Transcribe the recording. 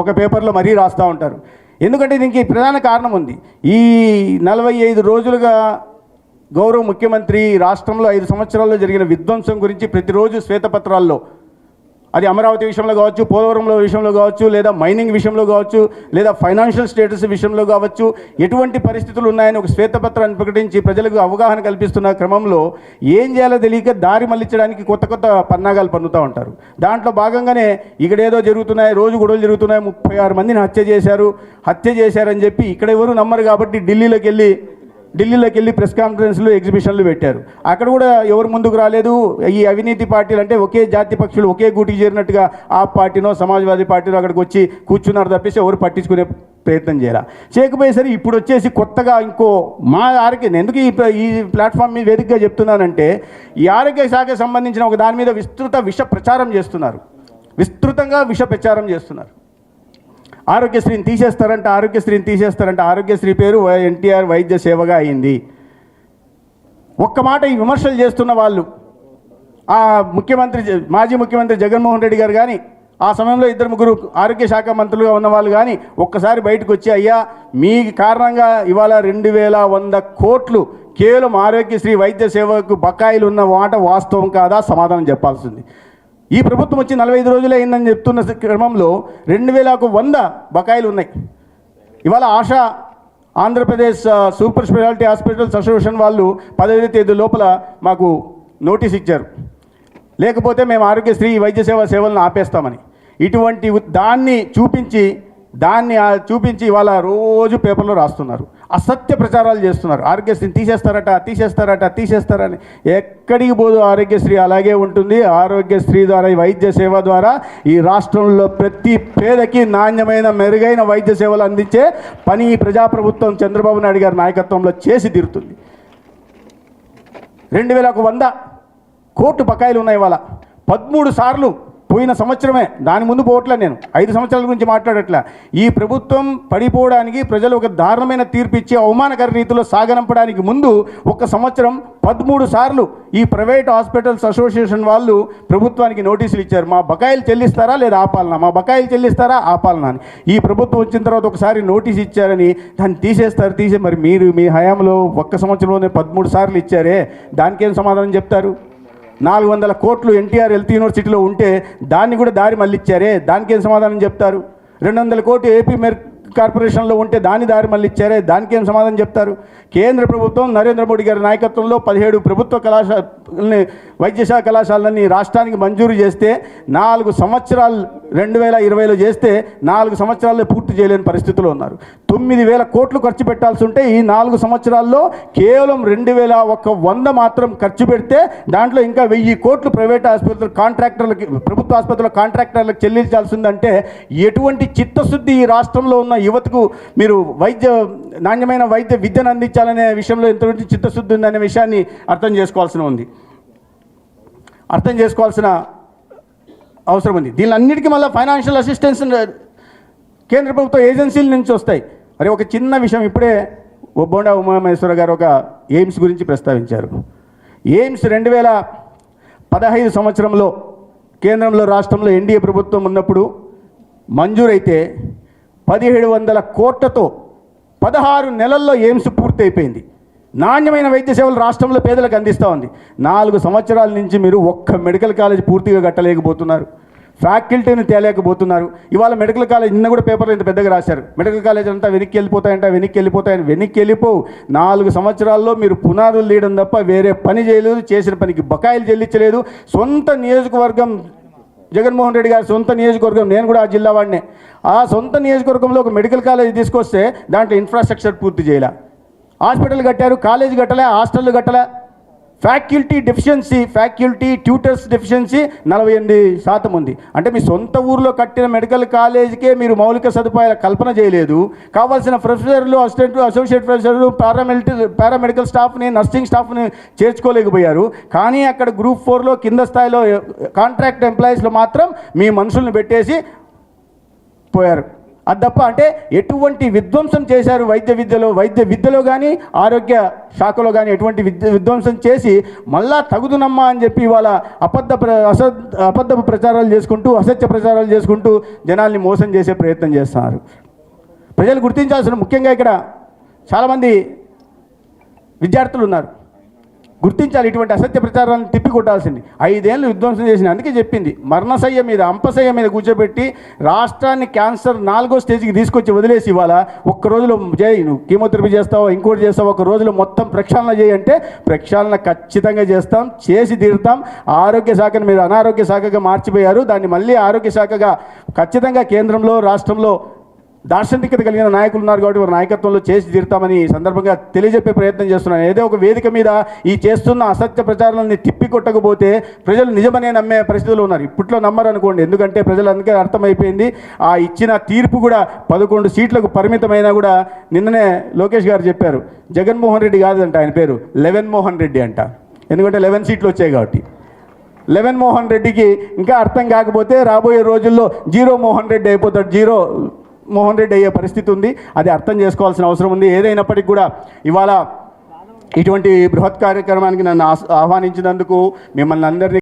ఒక పేపర్లో మరీ రాస్తూ ఉంటారు. ఎందుకంటే దీనికి ప్రధాన కారణం ఉంది. ఈ నలభై ఐదు రోజులుగా గౌరవ ముఖ్యమంత్రి రాష్ట్రంలో ఐదు సంవత్సరాల్లో జరిగిన విధ్వంసం గురించి ప్రతిరోజు శ్వేతపత్రాల్లో అది అమరావతి విషయంలో కావచ్చు పోలవరంలో విషయంలో కావచ్చు లేదా మైనింగ్ విషయంలో కావచ్చు లేదా ఫైనాన్షియల్ స్టేటస్ విషయంలో కావచ్చు ఎటువంటి పరిస్థితులు ఉన్నాయని ఒక శ్వేతపత్రాన్ని ప్రకటించి ప్రజలకు అవగాహన కల్పిస్తున్న క్రమంలో ఏం చేయాలో తెలియక దారి మళ్ళించడానికి కొత్త కొత్త పన్నాగాలు పన్నుతూ ఉంటారు. దాంట్లో భాగంగానే ఇక్కడేదో జరుగుతున్నాయి రోజు గొడవలు జరుగుతున్నాయి ముప్పై ఆరు మందిని హత్య చేశారు హత్య చేశారని చెప్పి ఇక్కడ ఎవరు నమ్మరు కాబట్టి ఢిల్లీలోకి వెళ్ళి ఢిల్లీలోకి వెళ్ళి ప్రెస్ కాన్ఫరెన్స్లు ఎగ్జిబిషన్లు పెట్టారు. అక్కడ కూడా ఎవరు ముందుకు రాలేదు. ఈ అవినీతి పార్టీలు అంటే ఒకే జాతి పక్షులు ఒకే గూటికి చేరినట్టుగా ఆ పార్టీనో సమాజ్వాదీ పార్టీనో అక్కడికి వచ్చి కూర్చున్నారు తప్పిస్తే ఎవరు పట్టించుకునే ప్రయత్నం చేయాలి. చేయకపోయేసరికి ఇప్పుడు వచ్చేసి కొత్తగా ఇంకో మా ఆరోగ్య ఎందుకు ఈ ఈ ప్లాట్ఫామ్ మీద వేదికగా చెప్తున్నానంటే ఈ ఆరోగ్య శాఖకు సంబంధించిన ఒక దాని మీద విస్తృత విష ప్రచారం చేస్తున్నారు. విస్తృతంగా విష ప్రచారం చేస్తున్నారు. ఆరోగ్యశ్రీని తీసేస్తారంటే ఆరోగ్యశ్రీని తీసేస్తారంటే. ఆరోగ్యశ్రీ పేరు వై- ఎన్టీఆర్ వైద్య సేవగా అయింది. ఒక్క మాట ఈ విమర్శలు చేస్తున్న వాళ్ళు. ఆ ముఖ్యమంత్రి జ- మాజీ ముఖ్యమంత్రి జగన్మోహన్ రెడ్డి గారు కానీ ఆ సమయంలో ఇద్దరు ముగ్గురు ఆరోగ్య శాఖ మంత్రులుగా ఉన్న వాళ్ళు కానీ ఒక్కసారి బయటకు వచ్చి అయ్యా మీ కారణంగా ఇవాళ రెండు వేల వంద కోట్లు కేవలం ఆరోగ్యశ్రీ వైద్య సేవకు బకాయిలు ఉన్న మాట వాస్తవం కాదా? సమాధానం చెప్పాల్సింది. ఈ ప్రభుత్వం వచ్చి నలభై ఐదు రోజులు అయిందని చెప్తున్న క్రమంలో రెండు వేల ఒక వంద బకాయిలు ఉన్నాయి. ఇవాళ ASHA Andhra Pradesh super speciality hospitals association వాళ్ళు పదహైదు తేదీ లోపల మాకు నోటీస్ ఇచ్చారు. లేకపోతే మేము ఆరోగ్యశ్రీ వైద్య సేవ సేవలను ఆపేస్తామని. ఇటువంటి దాన్ని చూపించి దాన్ని చూపించి ఇవాళ రోజు పేపర్లో రాస్తున్నారు. అసత్య ప్రచారాలు చేస్తున్నారు. ఆరోగ్యశ్రీని తీసేస్తారట తీసేస్తారట తీసేస్తారని. ఎక్కడికి పోదు ఆరోగ్యశ్రీ అలాగే ఉంటుంది. ఆరోగ్యశ్రీ ద్వారా ఈ వైద్య సేవ ద్వారా ఈ రాష్ట్రంలో ప్రతి పేదకి నాణ్యమైన మెరుగైన వైద్య సేవలు అందించే పని ప్రజాప్రభుత్వం చంద్రబాబు నాయుడు గారి నాయకత్వంలో చేసి తీరుతుంది. రెండు వేల ఒక వంద కోట్లు బకాయిలు ఉన్నాయి ఇవాళ. పదమూడు సార్లు పోయిన సంవత్సరమే దాని ముందు పోవట్లే నేను ఐదు సంవత్సరాల గురించి మాట్లాడట్లే. ఈ ప్రభుత్వం పడిపోవడానికి ప్రజలు ఒక దారుణమైన తీర్పు ఇచ్చి అవమానకర రీతిలో సాగనంపడానికి ముందు ఒక సంవత్సరం పదమూడు సార్లు ఈ ప్రైవేట్ హాస్పిటల్స్ అసోసియేషన్ వాళ్ళు ప్రభుత్వానికి నోటీసులు ఇచ్చారు. మా బకాయిలు చెల్లిస్తారా లేదా ఆపాలనా మా బకాయిలు చెల్లిస్తారా? ఆపాలనా అని. ఈ ప్రభుత్వం వచ్చిన తర్వాత ఒకసారి నోటీస్ ఇచ్చారని దాన్ని తీసేస్తారు తీసే మరి మీరు మీ హయాంలో ఒక్క సంవత్సరంలోనే పదమూడు సార్లు ఇచ్చారే దానికేం సమాధానం చెప్తారు? నాలుగు వందల కోట్లు ఎన్టీఆర్ హెల్త్ యూనివర్సిటీలో ఉంటే దాన్ని కూడా దారి మళ్ళిచ్చారే. దానికేం సమాధానం చెప్తారు? రెండు వందల కోట్లు ఏపీ మెర్ కార్పొరేషన్లో ఉంటే దాని దారి మళ్ళీ ఇచ్చారే దానికేం సమాధానం చెప్తారు? కేంద్ర ప్రభుత్వం నరేంద్ర మోడీ గారి నాయకత్వంలో పదిహేడు ప్రభుత్వ కళాశాల వైద్యశాఖ కళాశాలని రాష్ట్రానికి మంజూరు చేస్తే నాలుగు సంవత్సరాలు రెండు వేల ఇరవైలో చేస్తే నాలుగు సంవత్సరాల్లో పూర్తి చేయలేని పరిస్థితిలో ఉన్నారు. తొమ్మిది వేల కోట్లు ఖర్చు పెట్టాల్సి ఉంటే ఈ నాలుగు సంవత్సరాల్లో కేవలం రెండు వేల ఒక వంద మాత్రం ఖర్చు పెడితే దాంట్లో ఇంకా వెయ్యి కోట్లు ప్రైవేట్ ఆసుపత్రులు కాంట్రాక్టర్లకి ప్రభుత్వ ఆసుపత్రుల కాంట్రాక్టర్లకు చెల్లించాల్సి ఉందంటే ఎటువంటి చిత్తశుద్ధి ఈ రాష్ట్రంలో ఉన్న యువతకు మీరు వైద్య నాణ్యమైన వైద్య విద్యను అందించాలనే విషయంలో ఎంతవరకు చిత్తశుద్ధి ఉందనే విషయాన్ని అర్థం చేసుకోవాల్సిన ఉంది. అర్థం చేసుకోవాల్సిన అవసరం ఉంది. దీనిలన్నిటికీ మళ్ళీ ఫైనాన్షియల్ అసిస్టెన్స్ కేంద్ర ప్రభుత్వ ఏజెన్సీల నుంచి వస్తాయి. మరి ఒక చిన్న విషయం. ఇప్పుడే ఒబ్బోండా ఉమామహేశ్వర గారు ఒక ఎయిమ్స్ గురించి ప్రస్తావించారు. ఎయిమ్స్ రెండు వేల పదహైదు సంవత్సరంలో కేంద్రంలో రాష్ట్రంలో ఎన్డీఏ ప్రభుత్వం ఉన్నప్పుడు మంజూరైతే పదిహేడు వందల కోట్లతో పదహారు నెలల్లో ఎయిమ్స్ పూర్తయిపోయింది. నాణ్యమైన వైద్య సేవలు రాష్ట్రంలో పేదలకు అందిస్తూ ఉంది. నాలుగు సంవత్సరాల నుంచి మీరు ఒక్క మెడికల్ కాలేజ్ పూర్తిగా కట్టలేకపోతున్నారు. ఫ్యాకల్టీని తేలేకపోతున్నారు. ఇవాళ మెడికల్ కాలేజ్ నిన్న కూడా పేపర్లో ఇంత పెద్దగా రాశారు. మెడికల్ కాలేజ్ అంతా వెనక్కి వెళ్ళిపోతాయంట వెనక్కి వెళ్ళిపోతాయని వెనక్కి వెళ్ళిపోవు నాలుగు సంవత్సరాల్లో మీరు పునాదులు తీయడం తప్ప వేరే పని చేయలేదు చేసిన పనికి బకాయిలు చెల్లించలేదు. సొంత నియోజకవర్గం జగన్మోహన్ రెడ్డి గారి సొంత నియోజకవర్గం నేను కూడా ఆ జిల్లా వాడినే. ఆ సొంత నియోజకవర్గంలో ఒక మెడికల్ కాలేజ్ తీసుకొస్తే దాంట్లో ఇన్ఫ్రాస్ట్రక్చర్ పూర్తి చేయలే? హాస్పిటల్ కట్టారు కాలేజ్ కట్టలే హాస్టల్ కట్టలే. Faculty deficiency faculty tutors deficiency నలభై ఎనిమిది శాతం ఉంది. అంటే మీ సొంత ఊర్లో కట్టిన మెడికల్ కాలేజీకే మీరు మౌలిక సదుపాయాల కల్పన చేయలేదు. కావాల్సిన ప్రొఫెసర్లు అసిస్టెంట్ అసోసియేట్ ప్రొఫెసర్లు పారామెడికల్ పారామెడికల్ స్టాఫ్ని నర్సింగ్ స్టాఫ్ని చేర్చుకోలేకపోయారు. కానీ అక్కడ గ్రూప్ ఫోర్లో కింద స్థాయిలో కాంట్రాక్ట్ ఎంప్లాయీస్లో మాత్రం మీ మనుషుల్ని పెట్టేసి పోయారు. అది తప్ప అంటే ఎటువంటి విధ్వంసం చేశారు వైద్య విద్యలో? వైద్య విద్యలో కానీ ఆరోగ్య శాఖలో కానీ ఎటువంటి విద్య విధ్వంసం చేసి మళ్ళా తగుదునమ్మా అని చెప్పి ఇవాళ అబద్ధ ప్ర అస అబద్ధపు ప్రచారాలు చేసుకుంటూ అసత్య ప్రచారాలు చేసుకుంటూ జనాల్ని మోసం చేసే ప్రయత్నం చేస్తున్నారు. ప్రజలు గుర్తించాల్సిన ముఖ్యంగా ఇక్కడ చాలామంది విద్యార్థులు ఉన్నారు. గుర్తించాలి ఇటువంటి అసత్య ప్రచారాలను తిప్పికొట్టాల్సింది. ఐదేళ్ళు విధ్వంసం చేసింది. అందుకే చెప్పింది. మరణశయ్య మీద అంపశయ్య మీద కూర్చోబెట్టి రాష్ట్రాన్ని క్యాన్సర్ నాలుగో స్టేజ్కి తీసుకొచ్చి వదిలేసి ఇవాళ ఒక్క రోజులో చేయి నువ్వు కీమోథెరపీ చేస్తావు ఇంకోటి చేస్తావు? ఒక రోజులో మొత్తం ప్రక్షాళన చేయంటే ప్రక్షాళన ఖచ్చితంగా చేస్తాం చేసి తీరుతాం. ఆరోగ్య శాఖను మీరు అనారోగ్య శాఖగా మార్చిపోయారు. దాన్ని మళ్ళీ ఆరోగ్య శాఖగా ఖచ్చితంగా కేంద్రంలో రాష్ట్రంలో దార్శనికత కలిగిన నాయకులు ఉన్నారు కాబట్టి వారి నాయకత్వంలో చేసి తీరుతామని సందర్భంగా తెలియజెప్పే ప్రయత్నం చేస్తున్నాను. ఏదో ఒక వేదిక మీద ఈ చేస్తున్న అసత్య ప్రచారాలని తిప్పికొట్టకపోతే ప్రజలు నిజమనే నమ్మే పరిస్థితులు ఉన్నారు. ఇప్పట్లో నమ్మరు అనుకోండి ఎందుకంటే ప్రజలందరికీ అర్థమైపోయింది. ఆ ఇచ్చిన తీర్పు కూడా పదకొండు సీట్లకు పరిమితమైనా కూడా నిన్ననే లోకేష్ గారు చెప్పారు. జగన్మోహన్ రెడ్డి కాదంట ఆయన పేరు. లెవెన్ మోహన్ రెడ్డి అంట. ఎందుకంటే లెవెన్ సీట్లు వచ్చాయి కాబట్టి. లెవెన్ మోహన్ రెడ్డికి ఇంకా అర్థం కాకపోతే రాబోయే రోజుల్లో జీరో మోహన్ రెడ్డి అయిపోతాడు. జీరో మోహన్ రెడ్డి అయ్యే పరిస్థితి ఉంది. అది అర్థం చేసుకోవాల్సిన అవసరం ఉంది. ఏదైనప్పటికీ కూడా ఇవాళ ఇటువంటి బృహత్ కార్యక్రమానికి నన్ను ఆహ్వానించినందుకు మిమ్మల్ని అందరినీ